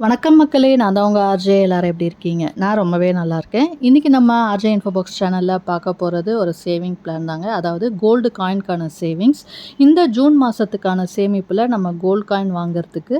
வணக்கம் மக்களே நான் தான் உங்கள் ஆர்ஜே. எல்லாரும் எப்படி இருக்கீங்க? நான் ரொம்பவே நல்லா இருக்கேன். இன்றைக்கி நம்ம ஆர்ஜே இன்ஃபோபாக்ஸ் சேனலில் பார்க்க போகிறது ஒரு சேவிங் பிளான் தாங்க. அதாவது கோல்டு காயின்கான சேவிங்ஸ் இந்த ஜூன் மாதத்துக்கான சேமிப்பில் நம்ம கோல்டு காயின் வாங்குறதுக்கு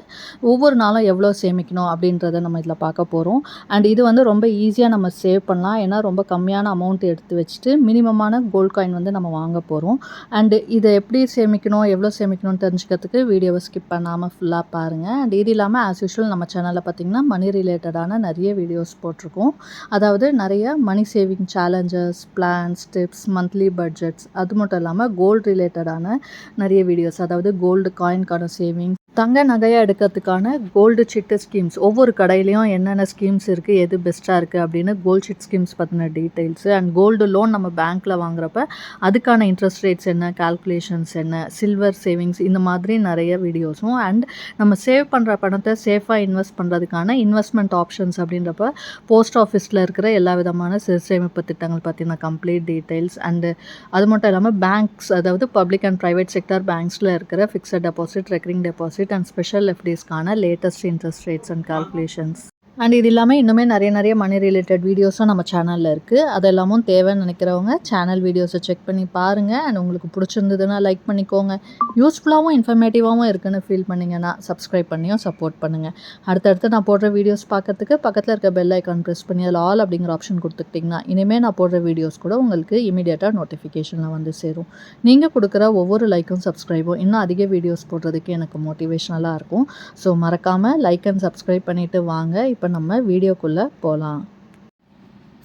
ஒவ்வொரு நாளும் எவ்வளோ சேமிக்கணும் அப்படின்றத நம்ம இதில் பார்க்க போகிறோம் அண்ட் இது வந்து ரொம்ப ஈஸியாக நம்ம சேவ் பண்ணலாம். ஏன்னா ரொம்ப கம்மியான அமௌண்ட் எடுத்து வச்சுட்டு மினிமமான கோல்டு காயின் வந்து நம்ம வாங்க போகிறோம் அண்டு இதை எப்படி சேமிக்கணும் எவ்வளோ சேமிக்கணும்னு தெரிஞ்சுக்கிறதுக்கு வீடியோவை ஸ்கிப் பண்ணாமல் ஃபுல்லாக பாருங்கள் அண்ட் இது இல்லாமல் ஆஸ் யூஷுவல் நம்ம சேனல் சேனலில் பார்த்திங்கன்னா மணி ரிலேட்டடான நிறைய வீடியோஸ் போட்டிருக்கோம். அதாவது நிறைய money saving challenges plans tips monthly budgets அது மட்டும் இல்லாமல் கோல்டு ரிலேட்டடான நிறைய வீடியோஸ் அதாவது கோல்டு காயின்கான சேவிங் தங்க நகையாக எடுக்கிறதுக்கான கோல்டு சிட்டு ஸ்கீம்ஸ் ஒவ்வொரு கடையிலையும் என்னென்ன ஸ்கீம்ஸ் இருக்குது எது பெஸ்ட்டாக இருக்குது அப்படின்னு கோல்டு சிட் ஸ்கீம்ஸ் பற்றின டீட்டெயில்ஸு அண்ட் கோல்டு லோன் நம்ம பேங்க்கில் வாங்குறப்ப அதுக்கான இன்ட்ரெஸ்ட் ரேட்ஸ் என்ன கால்குலேஷன்ஸ் என்ன சில்வர் சேவிங்ஸ் இந்த மாதிரி நிறைய வீடியோஸும் அண்ட் நம்ம சேவ் பண்ணுற பணத்தை சேஃபாக இன்வெஸ்ட் பண்ணுறதுக்கான இன்வெஸ்ட்மெண்ட் ஆப்ஷன்ஸ் அப்படின்றப்ப போஸ்ட் ஆஃபீஸில் இருக்கிற எல்லா விதமான சிறு சேமிப்பு திட்டங்கள் பற்றின கம்ப்ளீட் டீட்டெயில்ஸ் அண்டு அது மட்டும் இல்லாமல் பேங்க்ஸ் அதாவது பப்ளிக் அண்ட் ப்ரைவேட் செக்டர் பேங்க்ஸில் இருக்கிற fixed deposit recurring deposit and special எஃப்டிஸ்க்கான latest interest rates and calculations and இது இல்லாமல் இன்னுமே நிறைய நிறைய மணி ரிலேட்டட் வீடியோஸும் நம்ம சேனலில் இருக்குது அதெல்லாமும் தேவைன்னு நினைக்கிறவங்க சேனல் வீடியோஸை செக் பண்ணி பாருங்கள் அண்ட் உங்களுக்கு பிடிச்சிருந்ததுன்னா லைக் பண்ணிக்கோங்க. யூஸ்ஃபுல்லாகவும் இன்ஃபர்மேட்டிவாகவும் இருக்குன்னு ஃபீல் பண்ணிங்கன்னா சப்ஸ்கிரைப் பண்ணியும் சப்போர்ட் பண்ணுங்கள் அடுத்தடுத்து நான் போடுற வீடியோஸ் பார்க்கறதுக்கு பக்கத்தில் இருக்க பெல் ஐக்கான் ப்ரெஸ் பண்ணி அதில் ஆல் அப்படிங்கிற ஆப்ஷன் கொடுத்துக்கிட்டிங்கன்னா இனிமேல் நான் போடுற வீடியோஸ் கூட உங்களுக்கு இமீடியட்டாக நோட்டிஃபிகேஷனில் வந்து சேரும். நீங்கள் கொடுக்குற ஒவ்வொரு லைக்கும் சப்ஸ்கிரைபும் இன்னும் அதிக வீடியோஸ் போடுறதுக்கு எனக்கு மோட்டிவேஷனலாக இருக்கும். ஸோ மறக்காமல் லைக் அண்ட் சப்ஸ்கிரைப் பண்ணிவிட்டு வாங்க. இப்போ இப்போ நம்ம வீடியோக்குள்ளே போகலாம்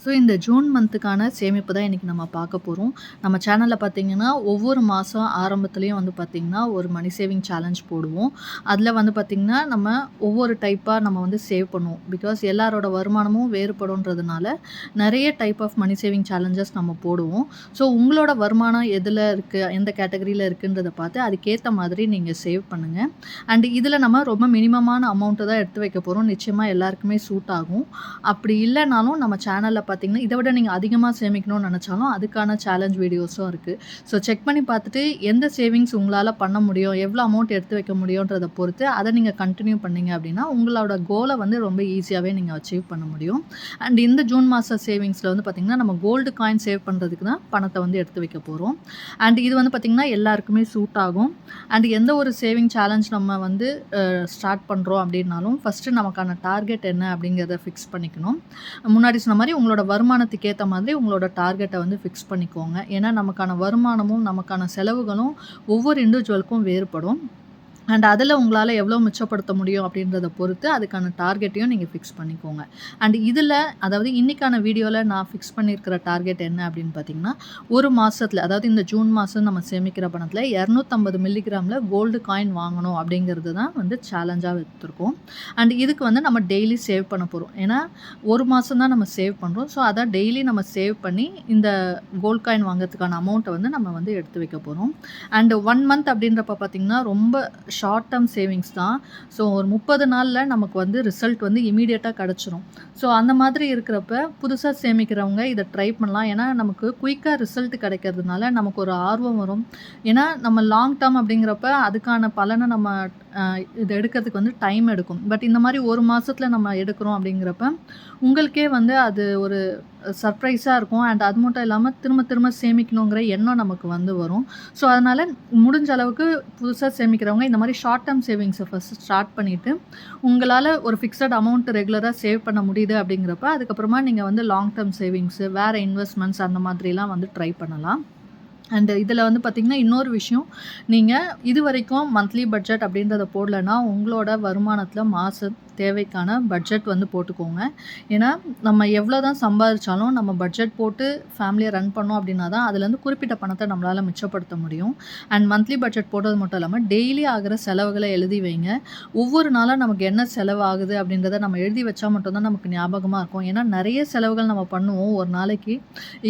ஸோ இந்த ஜூன் மந்த்துக்கான சேமிப்பு தான் இன்றைக்கி நம்ம பார்க்க போகிறோம் நம்ம சேனலில் பார்த்திங்கன்னா ஒவ்வொரு மாதம் ஆரம்பத்துலேயும் வந்து பார்த்திங்கன்னா ஒரு மணி சேவிங் சேலஞ்ச் போடுவோம். அதில் வந்து பார்த்திங்கன்னா நம்ம ஒவ்வொரு டைப்பாக நம்ம வந்து சேவ் பண்ணுவோம். பிகாஸ் எல்லாரோட வருமானமும் வேறுபடும்ன்றதுனால நிறைய type of money saving challenges நம்ம போடுவோம். ஸோ உங்களோட வருமானம் எதில் இருக்குது எந்த கேட்டகரியில் இருக்குன்றதை பார்த்து அதுக்கேற்ற மாதிரி நீங்கள் சேவ் பண்ணுங்கள் அண்ட் இதில் நம்ம ரொம்ப மினிமமான அமௌண்ட்டை தான் எடுத்து வைக்க போகிறோம் நிச்சயமாக எல்லாருக்குமே சூட் ஆகும். அப்படி இல்லைனாலும் நம்ம சேனலில் பார்த்தீங்கன்னா இதை விட நீங்கள் அதிகமாக சேமிக்கணும்னு நினச்சாலும் அதுக்கான சேலஞ்ச் வீடியோஸும் இருக்குது ஸோ செக் பண்ணி பார்த்துட்டு எந்த சேவிங்ஸ் உங்களால் பண்ண முடியும் எவ்வளோ அமௌண்ட் எடுத்து வைக்க முடியுன்றதை பொறுத்து அதை நீங்கள் கண்டினியூ பண்ணீங்க அப்படின்னா உங்களோட கோலை வந்து ரொம்ப ஈஸியாகவே நீங்கள் அச்சீவ் பண்ண முடியும். அண்ட் இந்த ஜூன் மாத சேவிங்ஸில் வந்து பார்த்திங்கன்னா நம்ம கோல்டு காயின் சேவ் பண்ணுறதுக்கு தான் பணத்தை வந்து எடுத்து வைக்க போகிறோம் அண்ட் இது வந்து பார்த்திங்கன்னா எல்லாருக்குமே சூட் ஆகும். அண்ட் எந்த ஒரு சேவிங் சேலஞ்ச் நம்ம வந்து ஸ்டார்ட் பண்ணுறோம் அப்படின்னாலும் ஃபஸ்ட்டு நமக்கான டார்கெட் என்ன அப்படிங்கிறத ஃபிக்ஸ் பண்ணிக்கணும். முன்னாடி சொன்ன மாதிரி உங்களோட வருமானத்துக்கு ஏற்ற மாதிரி உங்களோட டார்கெட்டை வந்து ஃபிக்ஸ் பண்ணிக்கோங்க. ஏன்னா நமக்கான வருமானமும் நமக்கான செலவுகளும் ஒவ்வொரு இண்டிவிஜுவலுக்கும் வேறுபடும். அண்ட் அதில் உங்களால் எவ்வளோ மிச்சப்படுத்த முடியும் அப்படின்றத பொறுத்து அதுக்கான டார்கெட்டையும் நீங்கள் ஃபிக்ஸ் பண்ணிக்கோங்க. அண்ட் இதில் அதாவது இன்றைக்கான வீடியோவில் நான் ஃபிக்ஸ் பண்ணியிருக்கிற டார்கெட் என்ன அப்படின்னு பார்த்தீங்கன்னா ஒரு மாதத்தில் அதாவது இந்த ஜூன் மாதம் நம்ம சேமிக்கிற பணத்தில் இரநூத்தம்பது மில்லிகிராமில் கோல்டு காயின் வாங்கணும் அப்படிங்கிறது தான் வந்து சேலஞ்சாக வைத்திருக்கோம். அண்ட் இதுக்கு வந்து நம்ம டெய்லி சேவ் பண்ண போகிறோம் ஏன்னா ஒரு மாதம் தான் நம்ம சேவ் பண்ணுறோம் ஸோ அதை டெய்லி நம்ம சேவ் பண்ணி இந்த கோல்டு காயின் வாங்குறதுக்கான அமௌண்ட்டை வந்து நம்ம வந்து எடுத்து வைக்க போகிறோம் அண்ட் ஒன் மந்த் அப்படின்றப்ப பார்த்திங்கன்னா ரொம்ப ஷார்ட் டேர்ம் சேவிங்ஸ் தான். ஸோ ஒரு முப்பது நாளில் நமக்கு வந்து ரிசல்ட் வந்து இமீடியட்டாக கிடச்சிரும். ஸோ அந்த மாதிரி இருக்கிறப்ப புதுசாக சேமிக்கிறவங்க இதை ட்ரை பண்ணலாம். ஏன்னா நமக்கு குயிக்காக ரிசல்ட் கிடைக்கிறதுனால நமக்கு ஒரு ஆர்வம் வரும். ஏன்னா நம்ம லாங் டேர்ம் அப்படிங்கிறப்ப அதுக்கான பலனை நம்ம இது எடுக்கிறதுக்கு வந்து டைம் எடுக்கும். பட் இந்த மாதிரி ஒரு மாதத்தில் நம்ம எடுக்கிறோம் அப்படிங்கிறப்ப உங்களுக்கே வந்து அது ஒரு சர்ப்ரைஸாக இருக்கும். அண்ட் அது மட்டும் இல்லாமல் திரும்ப திரும்ப சேமிக்கணுங்கிற எண்ணம் நமக்கு வந்து வரும். ஸோ அதனால் முடிஞ்ச அளவுக்கு புதுசாக சேமிக்கிறவங்க இந்த மாதிரி ஷார்ட் டேர்ம் சேவிங்ஸை ஃபஸ்ட்டு ஸ்டார்ட் பண்ணிவிட்டு உங்களால் ஒரு ஃபிக்ஸட் அமௌண்ட் ரெகுலராக சேவ் பண்ண முடியுது அப்படிங்கிறப்ப அதுக்கப்புறமா நீங்கள் வந்து லாங் டேர்ம் சேவிங்ஸு வேறு இன்வெஸ்ட்மெண்ட்ஸ் அந்த மாதிரிலாம் வந்து ட்ரை பண்ணலாம். அண்டு இதில் வந்து பார்த்திங்கன்னா இன்னொரு விஷயம் நீங்கள் இது வரைக்கும் மந்த்லி பட்ஜெட் அப்படின்றத போடலைன்னா உங்களோட வருமானத்தில் மாதம் தேவைக்கான பட்ஜெட் வந்து போட்டுக்கோங்க. ஏன்னா நம்ம எவ்வளோ தான் சம்பாதிச்சாலும் நம்ம பட்ஜெட் போட்டு ஃபேமிலியை ரன் பண்ணோம் அப்படின்னா தான் அதுலேருந்து குறிப்பிட்ட பணத்தை நம்மளால் மிச்சப்படுத்த முடியும். அண்ட் மந்த்லி பட்ஜெட் போட்டது மட்டும் இல்லாமல் டெய்லி ஆகிற செலவுகளை எழுதி வைங்க. ஒவ்வொரு நாளும் நமக்கு என்ன செலவாகுது அப்படின்றத நம்ம எழுதி வச்சா மட்டும்தான் நமக்கு ஞாபகமாக இருக்கும். ஏன்னா நிறைய செலவுகள் நம்ம பண்ணுவோம் ஒரு நாளைக்கு.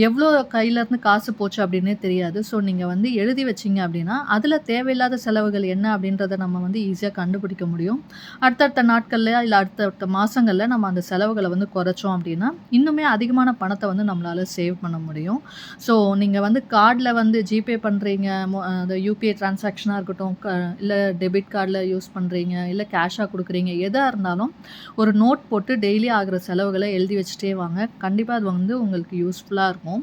எவ்வளோ கையிலேருந்து காசு போச்சு அப்படின்னே தெரியாது. ஸோ நீங்கள் வந்து எழுதி வச்சிங்க அப்படின்னா அதில் தேவையில்லாத செலவுகள் என்ன அப்படின்றத நம்ம வந்து ஈஸியாக கண்டுபிடிக்க முடியும். அடுத்தடுத்த நாட்களில் இல்லை அடுத்தடுத்த மாதங்களில் நம்ம அந்த செலவுகளை வந்து குறைச்சோம் அப்படின்னா இன்னுமே அதிகமான பணத்தை வந்து நம்மளால் சேவ் பண்ண முடியும். ஸோ நீங்கள் வந்து கார்டில் வந்து ஜிபே பண்ணுறீங்க அந்த யூபிஐ டிரான்சாக்ஷனாக இருக்கட்டும் க இல்லை டெபிட் கார்டில் யூஸ் பண்ணுறீங்க இல்லை கேஷாக கொடுக்குறீங்க எதாக இருந்தாலும் ஒரு நோட் போட்டு டெய்லி ஆகிற செலவுகளை எழுதி வச்சுட்டே வாங்க. கண்டிப்பாக அது வந்து உங்களுக்கு யூஸ்ஃபுல்லாக இருக்கும்.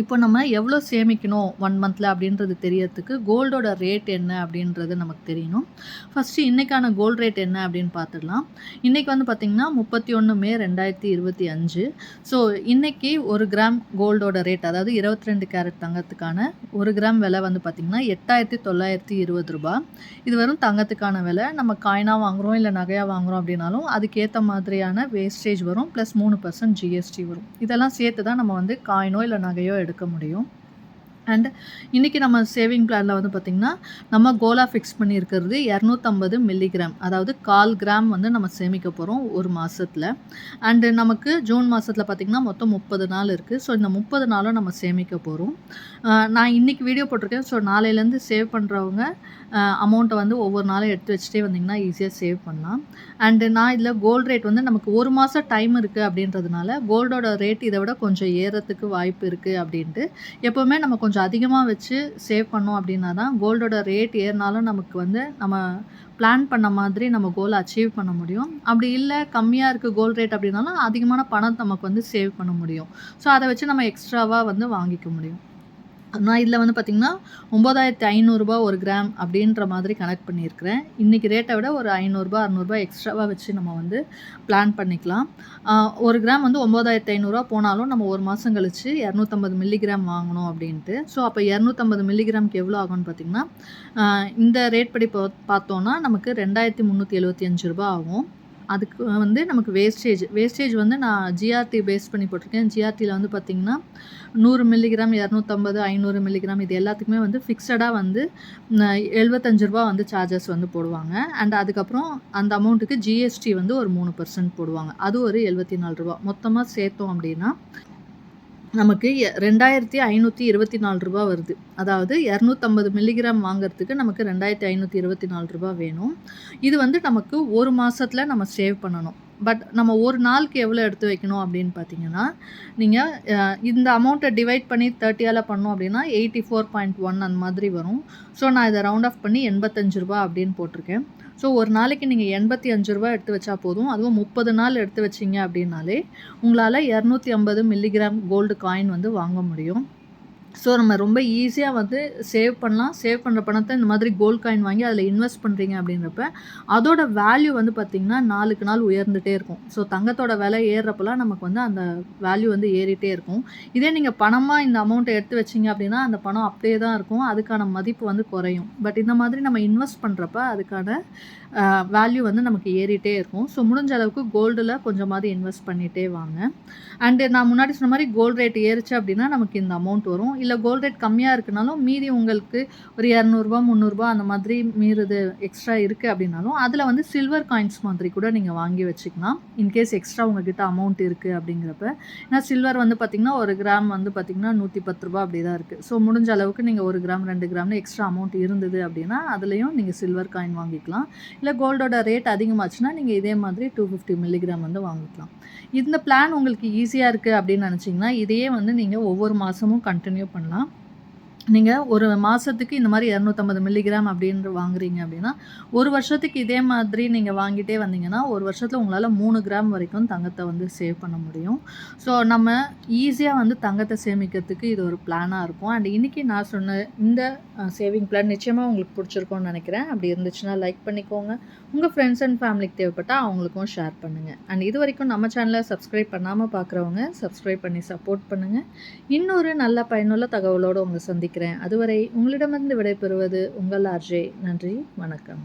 இப்போ நம்ம எவ்வளோ சேமிக்கணும் ஒன் மந்தில் அப்படின்றது தெரியறதுக்கு கோல்டோட ரேட் என்ன அப்படின்றது நமக்கு தெரியணும். ஃபஸ்ட்டு இன்றைக்கான கோல்டு ரேட் என்ன அப்படின்னு பார்த்துடலாம். இன்றைக்கி வந்து பார்த்திங்கன்னா முப்பத்தி ஒன்று மே ரெண்டாயிரத்தி இருபத்தி அஞ்சு. ஸோ இன்றைக்கி ஒரு கிராம் கோல்டோட ரேட் அதாவது இருபத்தி ரெண்டு கேரட் தங்கத்துக்கான ஒரு கிராம் விலை வந்து பார்த்திங்கன்னா எட்டாயிரத்தி தொள்ளாயிரத்தி இருபது ரூபா. இது வரும் தங்கத்துக்கான விலை. நம்ம காயினாக வாங்குகிறோம் இல்லை நகையாக வாங்குகிறோம் அப்படின்னாலும் அதுக்கேற்ற மாதிரியான வேஸ்டேஜ் வரும் ப்ளஸ் மூணு பர்சன்ட் ஜிஎஸ்டி வரும். இதெல்லாம் சேர்த்து தான் நம்ம வந்து காயினோ இல்லை நகையோ எடுக்க முடியும். அண்ட் இன்றைக்கி நம்ம சேவிங் பிளானில் வந்து பார்த்திங்கன்னா நம்ம கோலாக ஃபிக்ஸ் பண்ணியிருக்கிறது இரநூத்தம்பது மில்லிகிராம் அதாவது கால் கிராம் வந்து நம்ம சேமிக்க போகிறோம் ஒரு மாதத்தில் அண்டு நமக்கு ஜூன் மாதத்தில் பார்த்திங்கன்னா மொத்தம் முப்பது நாள் இருக்குது ஸோ இந்த முப்பது நாளும் நம்ம சேமிக்க போகிறோம் நான் இன்றைக்கி வீடியோ போட்டிருக்கேன். ஸோ நாளையிலேருந்து சேவ் பண்ணுறவங்க அமௌண்ட்டை வந்து ஒவ்வொரு நாளும் எடுத்து வச்சுட்டே வந்திங்கன்னா ஈஸியாக சேவ் பண்ணலாம். அண்டு நான் இதில் கோல்டு ரேட் வந்து நமக்கு ஒரு மாதம் டைம் இருக்குது அப்படின்றதுனால கோல்டோட ரேட் இதை விட கொஞ்சம் ஏறத்துக்கு வாய்ப்பு இருக்குது அப்படின்ட்டு எப்போவுமே நம்ம கொஞ்சம் அதிகமாக வச்சு சேவ் பண்ணோம் அப்படின்னா தான் கோல்டோட ரேட் ஏறினாலும் நமக்கு வந்து நம்ம பிளான் பண்ண மாதிரி நம்ம கோலை அச்சீவ் பண்ண முடியும். அப்படி இல்லை கம்மியாக இருக்குது கோல்ட் ரேட் அப்படின்னாலும் அதிகமான பணம் நமக்கு வந்து சேவ் பண்ண முடியும். ஸோ அதை வச்சு நம்ம எக்ஸ்ட்ராவாக வந்து வாங்கிக்க முடியும். நான் இதில் வந்து பார்த்திங்கன்னா ஒம்பதாயிரத்தி ஐநூறுரூபா ஒரு கிராம் அப்படின்ற மாதிரி கனெக்ட் பண்ணியிருக்கிறேன். இன்றைக்கி ரேட்டை விட ஒரு ஐநூறுரூபா அறநூறுபா எக்ஸ்ட்ராவாக வச்சு நம்ம வந்து பிளான் பண்ணிக்கலாம். ஒரு கிராம் வந்து ஒம்பதாயிரத்தி ஐநூறுரூவா போனாலும் நம்ம ஒரு மாதம் கழித்து இரநூத்தம்பது மில்லிகிராம் வாங்கணும் அப்படின்ட்டு. ஸோ அப்போ இரநூத்தம்பது மில்லிகிராம்க்கு எவ்வளோ ஆகும்னு பார்த்திங்கன்னா இந்த ரேட் படி பார்த்தோன்னா நமக்கு ரெண்டாயிரத்தி முந்நூற்றி எழுபத்தி அஞ்சு ரூபா ஆகும். அதுக்கு வந்து நமக்கு வேஸ்டேஜ் வேஸ்டேஜ் வந்து நான் ஜிஆர்டி பேஸ் பண்ணி போட்டிருக்கேன். ஜிஆர்டியில் வந்து பார்த்திங்கன்னா நூறு மில்லிகிராம் இரநூத்தம்பது ஐநூறு மில்லிகிராம் இது எல்லாத்துக்குமே வந்து ஃபிக்ஸடாக வந்து எழுபத்தஞ்சு ரூபா வந்து சார்ஜஸ் வந்து போடுவாங்க. அண்ட் அதுக்கப்புறம் அந்த அமௌண்ட்டுக்கு ஜிஎஸ்டி வந்து ஒரு மூணு பர்சன்ட் போடுவாங்க. அது ஒரு எழுபத்தி நாலு ரூபா மொத்தமாக சேர்த்தோம் அப்படின்னா நமக்கு ரெண்டாயிரத்தி ஐநூற்றி இருபத்தி நாலு ரூபா வருது. அதாவது இரநூத்தம்பது மில்லிகிராம் வாங்கிறதுக்கு நமக்கு ரெண்டாயிரத்தி ஐநூற்றி இருபத்தி நாலு ரூபா வேணும். இது வந்து நமக்கு ஒரு மாதத்தில் நம்ம சேவ் பண்ணணும். பட் நம்ம ஒரு நாளுக்கு எவ்வளோ எடுத்து வைக்கணும் அப்படின்னு பார்த்தீங்கன்னா நீங்கள் இந்த அமௌண்ட்டை டிவைட் பண்ணி தேர்ட்டியால் பண்ணோம் அப்படின்னா எயிட்டி ஃபோர் பாயிண்ட் ஒன் அந்த மாதிரி வரும். ஸோ நான் இதை ரவுண்ட் ஆஃப் பண்ணி எண்பத்தஞ்சு ரூபா அப்படின்னு போட்டிருக்கேன். ஸோ ஒரு நாளைக்கு நீங்கள் எண்பத்தி அஞ்சு ரூபா எடுத்து வச்சா போதும். அதுவும் முப்பது நாள் எடுத்து வச்சிங்க அப்படின்னாலே உங்களால் இரநூத்தி ஐம்பது மில்லிகிராம் கோல்டு காயின் வந்து வாங்க முடியும். ஸோ நம்ம ரொம்ப ஈஸியாக வந்து சேவ் பண்ணலாம். சேவ் பண்ணுற பணத்தை இந்த மாதிரி கோல்ட் காயின் வாங்கி அதில் இன்வெஸ்ட் பண்ணுறீங்க அப்படின்றப்ப அதோட வேல்யூ வந்து பார்த்திங்கன்னா நாளுக்கு நாள் உயர்ந்துகிட்டே இருக்கும். ஸோ தங்கத்தோட விலை ஏறுறப்பெல்லாம் நமக்கு வந்து அந்த வேல்யூ வந்து ஏறிட்டே இருக்கும். இதே நீங்கள் பணமாக இந்த அமௌண்ட்டை எடுத்து வச்சிங்க அப்படின்னா அந்த பணம் அப்படியே தான் இருக்கும். அதுக்கான மதிப்பு வந்து குறையும். பட் இந்த மாதிரி நம்ம இன்வெஸ்ட் பண்ணுறப்ப அதுக்கான வேல்யூ வந்து நமக்கு ஏறிட்டே இருக்கும். ஸோ முடிஞ்ச அளவுக்கு கோல்டில் கொஞ்சமாவது இன்வெஸ்ட் பண்ணிகிட்டே வாங்க. அண்டு நான் முன்னாடி சொன்ன மாதிரி கோல்டு ரேட் ஏறிச்சு அப்படின்னா நமக்கு இந்த அமௌண்ட் வரும். இல்லை கோல்டு ரேட் கம்மியாக இருக்குனாலும் மீதி உங்களுக்கு ஒரு இரநூறுபா முந்நூறுரூபா அந்த மாதிரி மீறுது எக்ஸ்ட்ரா இருக்குது அப்படின்னாலும் அதில் வந்து சில்வர் காயின்ஸ் மாதிரி கூட நீங்கள் வாங்கி வச்சுக்கலாம். இன்கேஸ் எக்ஸ்ட்ரா உங்ககிட்ட அமௌண்ட் இருக்குது அப்படிங்கிறப்ப. ஏன்னா சில்வர் வந்து பார்த்திங்கன்னா ஒரு கிராம் வந்து பார்த்திங்கன்னா நூற்றி பத்து ரூபா அப்படி தான் இருக்குது ஸோ முடிஞ்ச அளவுக்கு நீங்கள் ஒரு கிராம் ரெண்டு கிராம்னு எக்ஸ்ட்ரா அமௌண்ட் இருந்தது அப்படின்னா அதுலேயும் நீங்கள் சில்வர் காயின் வாங்கிக்கலாம். இல்லை கோல்டோட ரேட் அதிகமாச்சுன்னா நீங்கள் இதே மாதிரி டூ ஃபிஃப்டி மில்லிகிராம் வந்து வாங்கிக்கலாம். இந்த பிளான் உங்களுக்கு ஈஸியாக இருக்குது அப்படின்னு நினச்சிங்கன்னா இதையே வந்து நீங்கள் ஒவ்வொரு மாதமும் கண்டினியூ பண்ணலாம். நீங்கள் ஒரு மாதத்துக்கு இந்த மாதிரி இரநூத்தம்பது மில்லிகிராம் அப்படின்ற வாங்குறீங்க அப்படின்னா ஒரு வருஷத்துக்கு இதே மாதிரி நீங்கள் வாங்கிட்டே வந்தீங்கன்னா ஒரு வருஷத்தில் உங்களால் மூணு கிராம் வரைக்கும் தங்கத்தை வந்து சேவ் பண்ண முடியும். ஸோ நம்ம ஈஸியாக வந்து தங்கத்தை சேமிக்கிறதுக்கு இது ஒரு பிளானாக இருக்கும். அண்ட் இன்றைக்கி நான் சொன்ன இந்த சேவிங் பிளான் நிச்சயமாக உங்களுக்கு பிடிச்சிருக்கோன்னு நினைக்கிறேன். அப்படி இருந்துச்சுன்னா லைக் பண்ணிக்கோங்க. உங்கள் ஃப்ரெண்ட்ஸ் அண்ட் ஃபேமிலிக்கு தேவைப்பட்டால் அவங்களுக்கும் ஷேர் பண்ணுங்கள் அண்ட் இது வரைக்கும் நம்ம சேனலை சப்ஸ்கிரைப் பண்ணாமல் பார்க்குறவங்க சப்ஸ்கிரைப் பண்ணி சப்போர்ட் பண்ணுங்கள் இன்னொரு நல்ல பயனுள்ள தகவலோடு உங்களை சந்திக்கிறேன் அதுவரை உங்களிடமிருந்து விடைபெறுவது உங்கள் ஆர்ஜே நன்றி வணக்கம்.